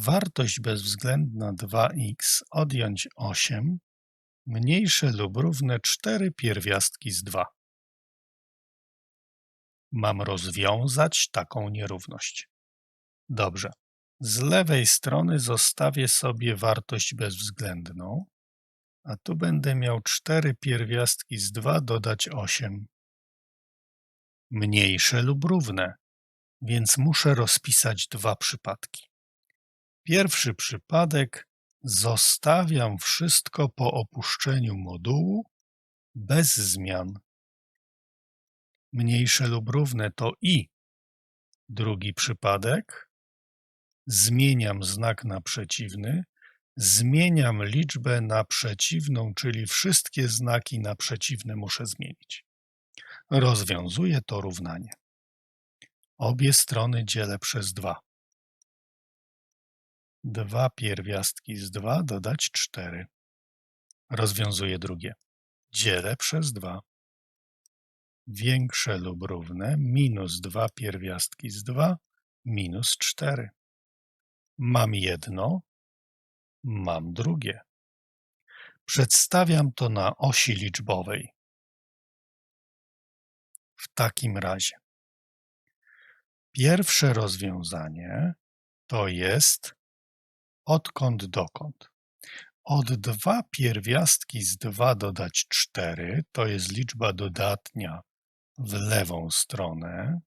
Wartość bezwzględna 2x odjąć 8 mniejsze lub równe 4 pierwiastki z 2. Mam rozwiązać taką nierówność. Dobrze. Z lewej strony zostawię sobie wartość bezwzględną, a tu będę miał 4 pierwiastki z 2 dodać 8. Mniejsze lub równe, więc muszę rozpisać dwa przypadki. Pierwszy przypadek zostawiam wszystko po opuszczeniu modułu bez zmian. Mniejsze lub równe to i. Drugi przypadek zmieniam znak na przeciwny, zmieniam liczbę na przeciwną, czyli wszystkie znaki na przeciwne muszę zmienić. Rozwiązuję to równanie. Obie strony dzielę przez 2. 2 pierwiastki z 2 dodać 4. Rozwiązuję drugie. Dzielę przez 2. Większe lub równe minus 2 pierwiastki z 2 minus 4. Mam jedno, mam drugie. Przedstawiam to na osi liczbowej. W takim razie pierwsze rozwiązanie to jest odkąd dokąd. Od 2 pierwiastki z 2 dodać 4 to jest liczba dodatnia w lewą stronę.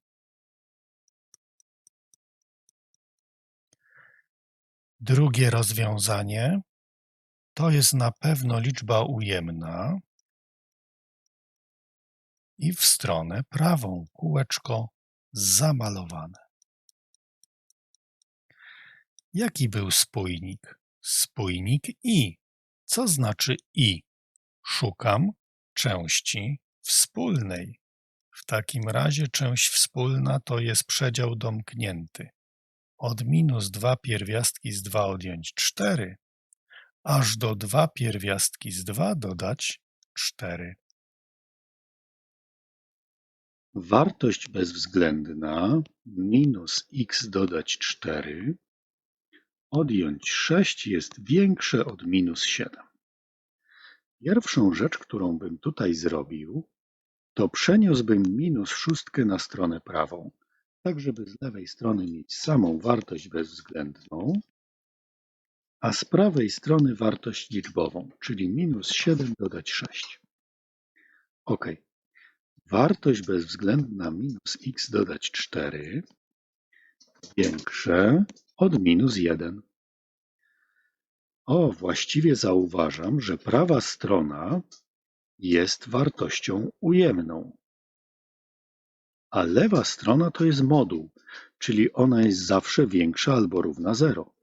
Drugie rozwiązanie to jest na pewno liczba ujemna i w stronę prawą kółeczko zamalowane. Jaki był spójnik? Spójnik i. Co znaczy i? Szukam części wspólnej. W takim razie część wspólna to jest przedział domknięty. Od minus 2 pierwiastki z 2 odjąć 4, aż do 2 pierwiastki z 2 dodać 4. Wartość bezwzględna minus x dodać 4 odjąć 6 jest większe od minus 7. Pierwszą rzecz, którą bym tutaj zrobił, to przeniósłbym minus szóstkę na stronę prawą, tak żeby z lewej strony mieć samą wartość bezwzględną, a z prawej strony wartość liczbową, czyli minus 7 dodać 6. OK. Wartość bezwzględna minus x dodać 4 większe od minus 1. O, właściwie zauważam, że prawa strona jest wartością ujemną, a lewa strona to jest moduł, czyli ona jest zawsze większa albo równa 0.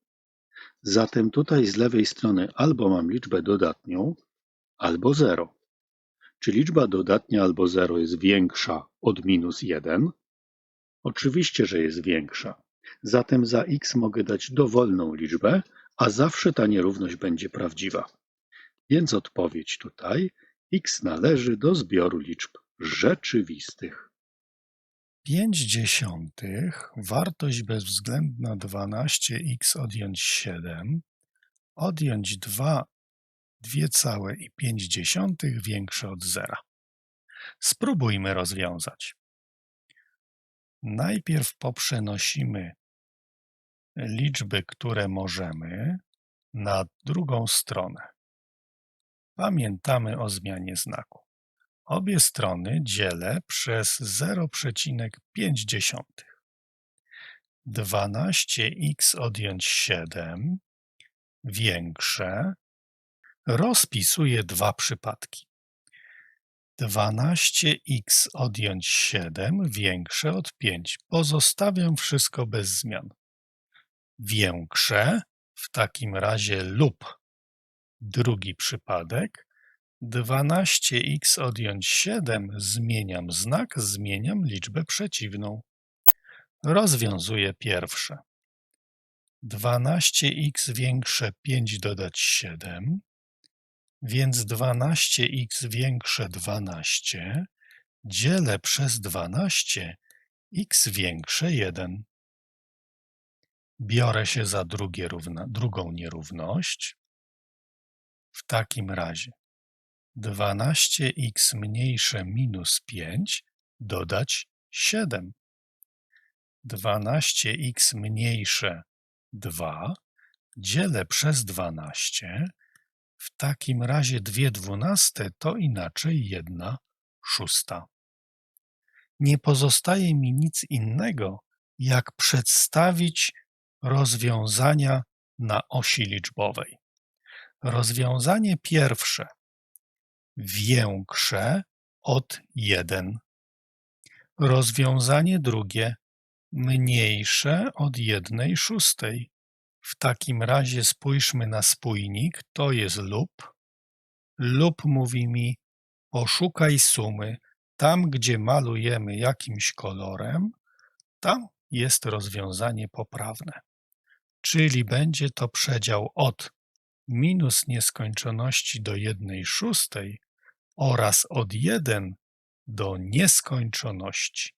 Zatem tutaj z lewej strony albo mam liczbę dodatnią, albo 0. Czy liczba dodatnia albo 0 jest większa od minus 1? Oczywiście, że jest większa. Zatem za x mogę dać dowolną liczbę, a zawsze ta nierówność będzie prawdziwa. Więc odpowiedź tutaj x należy do zbioru liczb rzeczywistych. 5 dziesiątych, wartość bezwzględna 12x odjąć 7, odjąć 2, 2,5 większe od zera. Spróbujmy rozwiązać. Najpierw poprzenosimy liczby, które możemy, na drugą stronę. Pamiętamy o zmianie znaku. Obie strony dzielę przez 0,5. 12x odjąć 7 większe rozpisuję dwa przypadki. 12x odjąć 7 większe od 5. Pozostawiam wszystko bez zmian. Większe w takim razie lub drugi przypadek 12x odjąć 7 zmieniam znak, zmieniam liczbę przeciwną. Rozwiązuję pierwsze. 12x większe 5 dodać 7 więc 12x większe 12 dzielę przez 12 x większe 1. Biorę się za równa, drugą nierówność. W takim razie 12x mniejsze minus 5 dodać 7. 12x mniejsze 2 dzielę przez 12. W takim razie 2 dwunaste to inaczej 1 szósta. Nie pozostaje mi nic innego, jak przedstawić rozwiązania na osi liczbowej. Rozwiązanie pierwsze większe od 1. Rozwiązanie drugie mniejsze od 1 szóstej. W takim razie spójrzmy na spójnik, to jest lub. Lub mówi mi poszukaj sumy tam, gdzie malujemy jakimś kolorem, tam jest rozwiązanie poprawne. Czyli będzie to przedział od minus nieskończoności do 1 szóstej oraz od 1 do nieskończoności.